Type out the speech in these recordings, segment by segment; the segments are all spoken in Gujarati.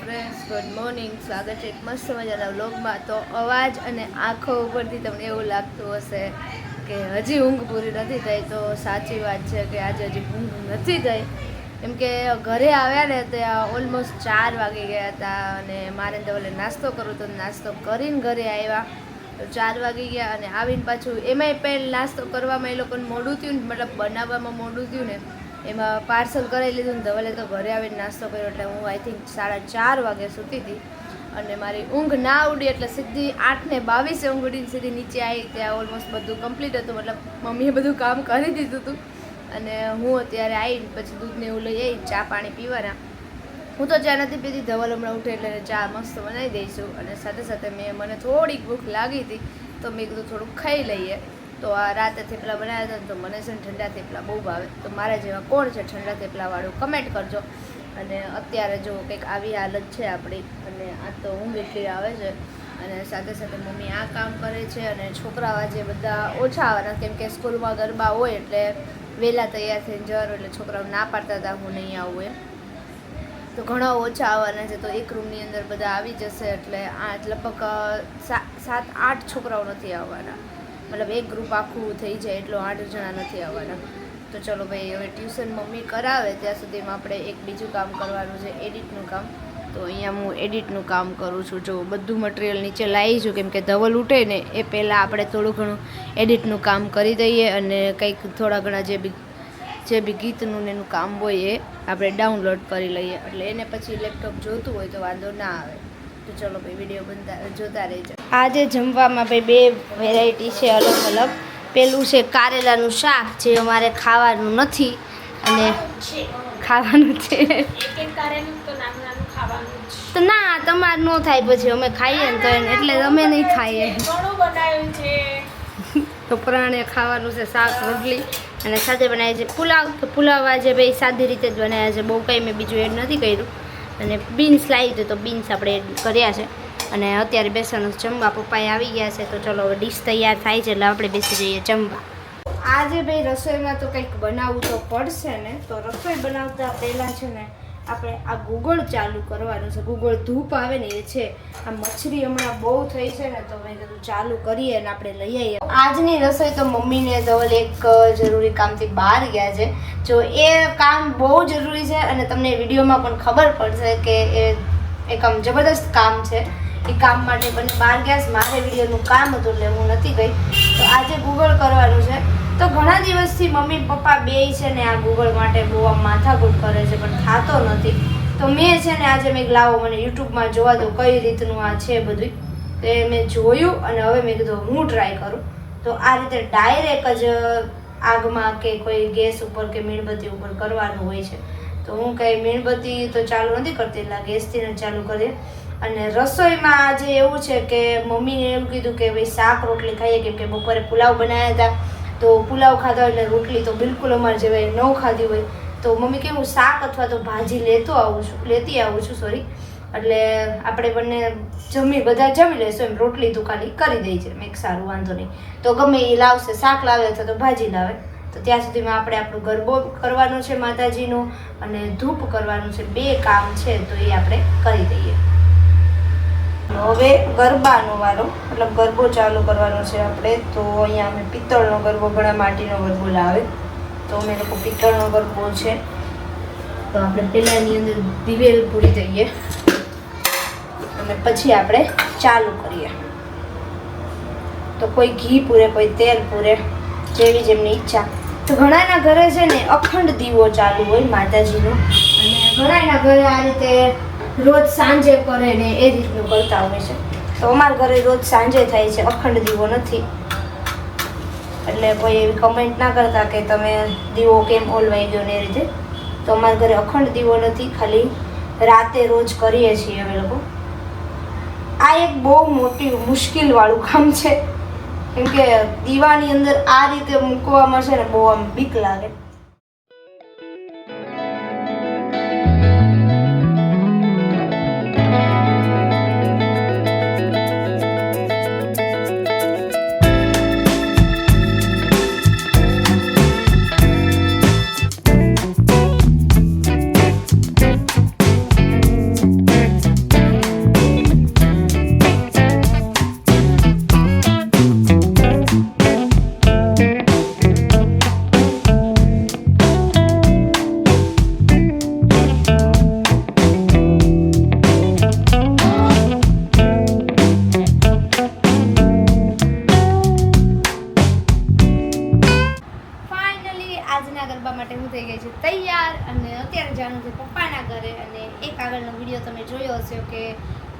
ફ્રેન્ડ્સ ગુડ મોર્નિંગ સ્વાગત છે એક મસ્ત મજાના વ્લોગમાં તો અવાજ અને આંખો ઉપરથી તમને એવું લાગતું હશે કે હજી ઊંઘ પૂરી નથી થઈ. તો સાચી વાત છે કે આજે હજી ઊંઘ નથી થઈ. કેમ કે ઘરે આવ્યા ને ત્યાં ઓલમોસ્ટ ચાર વાગી ગયા હતા અને મારે ધવલે નાસ્તો કરવો તો નાસ્તો કરીને ઘરે આવ્યા. તો ચાર વાગી ગયા અને આવીને પાછું એમાંય પહેલ નાસ્તો કરવામાં એ લોકોને મોડું થયું ને, મતલબ બનાવવામાં મોડું થયું ને એમાં પાર્સલ કરાવી લીધું ને ધવલે તો ઘરે આવીને નાસ્તો કર્યો એટલે હું આઈ થિંક સાડા ચાર વાગે સૂતી હતી. અને મારી ઊંઘ ના ઉડી એટલે સીધી આઠ ને બાવીસે ઊંઘ ઉડીને સીધી નીચે આવી ત્યાં ઓલમોસ્ટ બધું કમ્પ્લીટ હતું. મતલબ મમ્મીએ બધું કામ કરી દીધું હતું. અને હું અત્યારે આવીને પછી દૂધને એવું લઈ આવી ચા પાણી પીવાના. હું તો ચા નથી પીતી, ધવલ હમણાં ઉઠે એટલે ચા મસ્ત બનાવી દઈશું. અને સાથે સાથે મેં, મને થોડીક ભૂખ લાગી હતી, તો મેં કીધું થોડુંક ખાઈ લઈએ. તો આ રાતે થેપલા બનાવ્યા હતા તો મને છે ને ઠંડા થેપલા બહુ ભાવે. તો મારા જેવા કોણ છે ઠંડા થેપલાવાળું? કમેન્ટ કરજો. અને અત્યારે જો કંઈક આવી હાલત છે આપણી, અને આ તો ઊંઘ એટલી આવે છે. અને સાથે સાથે મમ્મી આ કામ કરે છે અને છોકરાઓ આજે બધા ઓછા આવવાના. કેમ કે સ્કૂલમાં ગરબા હોય એટલે વહેલા તૈયાર થઈને જવાનું એટલે છોકરાઓ ના પાડતા હતા, હું નહીં આવું એમ. તો ઘણા ઓછા આવવાના છે. તો એક રૂમની અંદર બધા આવી જશે એટલે આ લગભગ સાત, આઠ છોકરાઓ નથી આવવાના. મતલબ એક ગ્રુપ આખું થઈ જાય એટલો આઠ જણા નથી આવવાના. તો ચલો ભાઈ, હવે ટ્યુશન મમ્મી કરાવે, ત્યાં સુધીમાં આપણે એક બીજું કામ કરવાનું છે એડિટનું કામ. તો અહીંયા હું એડિટનું કામ કરું છું. જો બધું મટીરિયલ નીચે લાવી છું, કેમ કે ધવલ ઉઠે ને એ પહેલાં આપણે થોડું ઘણું એડિટનું કામ કરી દઈએ અને કંઈક થોડા ઘણા જે બી જે બી ગીતનું ને એનું કામ હોય એ આપણે ડાઉનલોડ કરી લઈએ. એટલે એને પછી લેપટોપ જોતું હોય તો વાંધો ના આવે. તો ચલો ભાઈ વીડિયો બનતા જોતા રહેજો. આજે જમવામાં ભાઈ બે વેરાયટી છે અલગ અલગ. પેલું છે કારેલાનું શાક જે અમારે ખાવાનું નથી. અને ખાવાનું છે. તો ના તમારે ન થાય પછી અમે ખાઈએ ને તો એટલે અમે નહીં ખાઈએ. તો પ્રાણે ખાવાનું છે શાક રોટલી. અને સાથે બનાવ્યા છે પુલાવ. તો પુલાવ આજે ભાઈ સાદી રીતે જ બનાવ્યા છે. બહુ કંઈ મેં બીજું એડ નથી કર્યું. અને બીન્સ લાવી હતી તો બીન્સ આપણે કર્યા છે. અને અત્યારે બેસવાનું જમવા. પપ્પાએ આવી ગયા છે તો ચલો હવે ડીશ તૈયાર થાય છે એટલે આપણે બેસી જઈએ જમવા. આજે ભાઈ રસોઈમાં તો કંઈક બનાવવું તો પડશે ને? તો રસોઈ બનાવતા પહેલાં છે ને આપણે આ ગૂગળ ચાલુ કરવાનું છે. ગૂગળ ધૂપ આવે ને એ છે. આ મચ્છરી હમણાં બહુ થઈ છે ને તો મેં કીધું ચાલુ કરીએ અને આપણે લઈ આવીએ. આજની રસોઈ તો મમ્મીને ધવલ એક જરૂરી કામથી બહાર ગયા છે. જો એ કામ બહુ જરૂરી છે અને તમને વિડીયોમાં પણ ખબર પડશે કે એ એક આમ જબરદસ્ત કામ છે. એ કામ માટે બંને બહાર ગયા છે. મારે વિડીયોનું કામ હતું એટલે હું નથી ગઈ. તો આજે ગૂગળ કરવાનું છે. દિવસથી મમ્મી પપ્પા બે છે ને આ ગૂગલ માટે બહુ આમ માથાકૂટ કરે છે, પણ થતો નથી. તો મેં છે ને આજે મેં લાવો મને યુટ્યુબમાં જોવા દો કઈ રીતનું આ છે બધું તો એ મેં જોયું અને હવે મેં કીધું હું ટ્રાય કરું. તો આ રીતે ડાયરેક્ટ જ આગમાં કે કોઈ ગેસ ઉપર કે મીણબત્તી ઉપર કરવાનું હોય છે. તો હું કંઈ મીણબત્તી તો ચાલુ નથી કરતી, એટલે ગેસથી જ ચાલુ કરીએ. અને રસોઈમાં આજે એવું છે કે મમ્મીને એવું કીધું કે ભાઈ શાક રોટલી ખાઈએ, કેમ કે બપોરે પુલાવ બનાવ્યા હતા. તો પુલાવ ખાધા હોય એટલે રોટલી તો બિલકુલ અમારે જેવાય ન ખાધી હોય. તો મમ્મી કે હું શાક અથવા તો ભાજી લેતો આવું છું, લેતી આવું છું સોરી એટલે આપણે બંને જમી બધા જમી લઈશું એમ રોટલી તો ખાલી કરી દઈ છે મેં સારું, વાંધો નહીં. તો ગમે એ લાવશે, શાક લાવે અથવા તો ભાજી લાવે. તો ત્યાં સુધીમાં આપણે આપણું ગરબો કરવાનો છે માતાજીનો અને ધૂપ કરવાનું છે, બે કામ છે, તો એ આપણે કરી દઈએ. હવે ગરબાનો વારો, મતલબ ગરબો ચાલુ કરવાનો છે આપણે, તો અહીંયા અમે પિત્તળનો ગરબો ઘણા માટીનો ગરબો લાવે. તો અમે લોકો પિત્તળનો ગરબો છે. તો આપણે પહેલાં એની અંદર દિવેલ પૂરી દઈએ. અને પછી આપણે ચાલુ કરીએ. તો કોઈ ઘી પૂરે, કોઈ તેલ પૂરે, જેવી જેમની ઈચ્છા. તો ઘણાના ઘરે છે ને અખંડ દીવો ચાલુ હોય માતાજીનો. અને ઘણાના ઘરે આ રીતે રોજ સાંજે કરે ને એ રીતનું કરતા હોય છે. તો અમારા ઘરે રોજ સાંજે થાય છે, અખંડ દીવો નથી. એટલે કોઈ એવી કમેન્ટ ના કરતા કે તમે દીવો કેમ ઓલવાઈ ગયો ને એ રીતે. તો અમારા ઘરે અખંડ દીવો નથી, ખાલી રાતે રોજ કરીએ છીએ અમે લોકો. આ એક બહુ મોટી મુશ્કેલ વાળું કામ છે. કેમ કે દીવાની અંદર આ રીતે મૂકવામાં છે ને બહુ આમ બીક લાગે. તમે જોયો હશે કે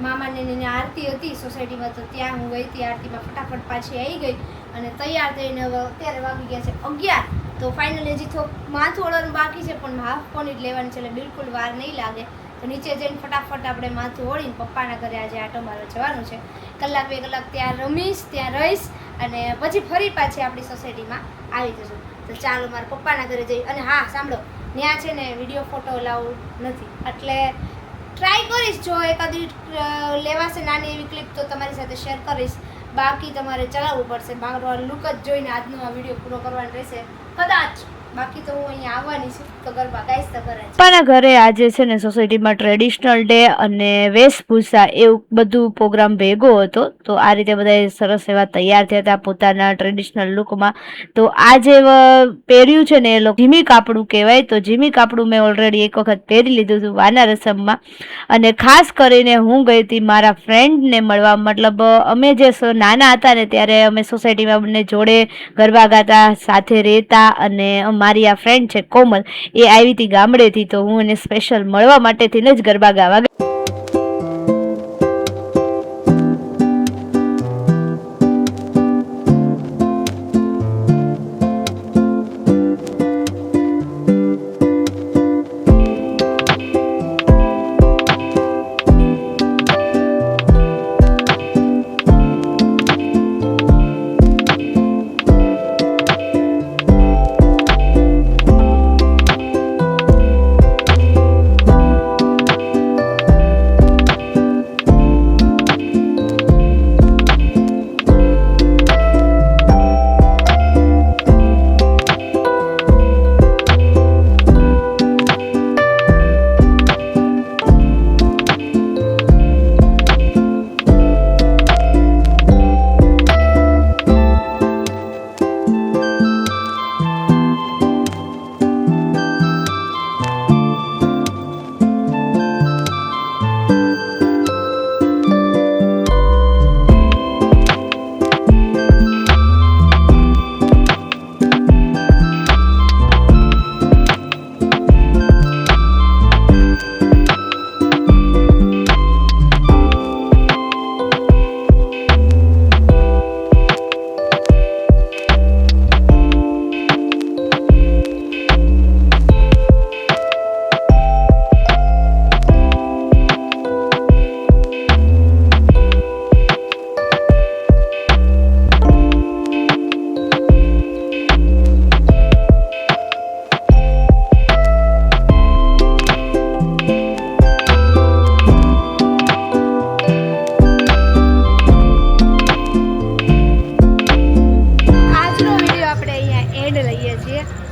મામાને એને આરતી હતી સોસાયટીમાં, તો ત્યાં હું ગઈ હતી, આરતીમાં ફટાફટ પાછી આવી ગઈ અને તૈયાર થઈને હવે અત્યારે વાગી ગયા છે અગિયાર. તો ફાઇનલી હજી થોડુંક માથું ઓળવાનું બાકી છે, પણ હાફ પોનીટ લેવાની છે એટલે બિલકુલ વાર નહીં લાગે. તો નીચે જઈને ફટાફટ આપણે માથું ઓળીને પપ્પાના ઘરે આજે આટો મારવા જવાનું છે. કલાક બે કલાક ત્યાં રમીશ, ત્યાં રહીશ અને પછી ફરી પાછી આપણી સોસાયટીમાં આવી જશું. તો ચાલો મારા પપ્પાના ઘરે જઈ અને હા, સાંભળો. ત્યાં છે ને વીડિયો ફોટો લાવું નથી. એટલે ટ્રાય કરીશ જો એકાદી લેવાશે નાની એવી ક્લિપ તો તમારી સાથે શેર કરીશ. બાકી તમારે ચલાવવું પડશે. મારો લુક જ જોઈને આજનો આ વીડિયો પૂરો કરવાનો રહેશે. કદાચ પપ્પાના ઘરે આજે છે ને સોસાયટીમાં ટ્રેડિશનલ ડે અને વેશભૂષા એવું બધું પ્રોગ્રામ ભેગો હતો, તો આ રીતે બધા સરસ એવા તૈયાર થયા હતા પોતાના ટ્રેડિશનલ લુકમાં તો આ જે પહેર્યું છે ને એ લોકો જીમી કાપડું કહેવાય, તો જીમી કાપડું મેં ઓલરેડી એક વખત પહેરી લીધું હતું વાના રસમમાં. અને ખાસ કરીને હું ગઈ હતી મારા ફ્રેન્ડને મળવા, મતલબ અમે જે નાના હતા ને ત્યારે અમે સોસાયટીમાં બંને જોડે ગરબા ગાતા, સાથે રહેતા અને મારી આ ફ્રેન્ડ છે કોમલ, એ આવી હતી ગામડેથી તો હું એને સ્પેશિયલ મળવા માટેથી જ ગરબા ગાવા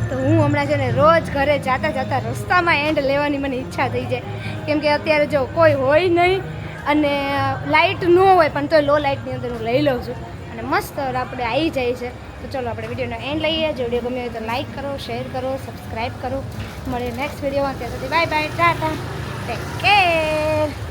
તો હું હમણાં છે ને રોજ ઘરે જાતા જાતા રસ્તામાં એન્ડ લેવાની મને ઈચ્છા થઈ જાય. કેમ કે અત્યારે જો કોઈ હોય નહીં અને લાઇટ ન હોય, પણ તોય લો લાઇટની અંદર હું લઈ લઉં છું. અને મસ્ત આપણે આવી જાય છે. તો ચલો આપણે વિડીયોનો એન્ડ લઈએ. જો વીડિયો ગમે હોય તો લાઇક કરો શેર કરો સબસ્ક્રાઈબ કરો. મળીએ નેક્સ્ટ વિડીયોમાં ત્યાં સુધી bye bye tata. Take care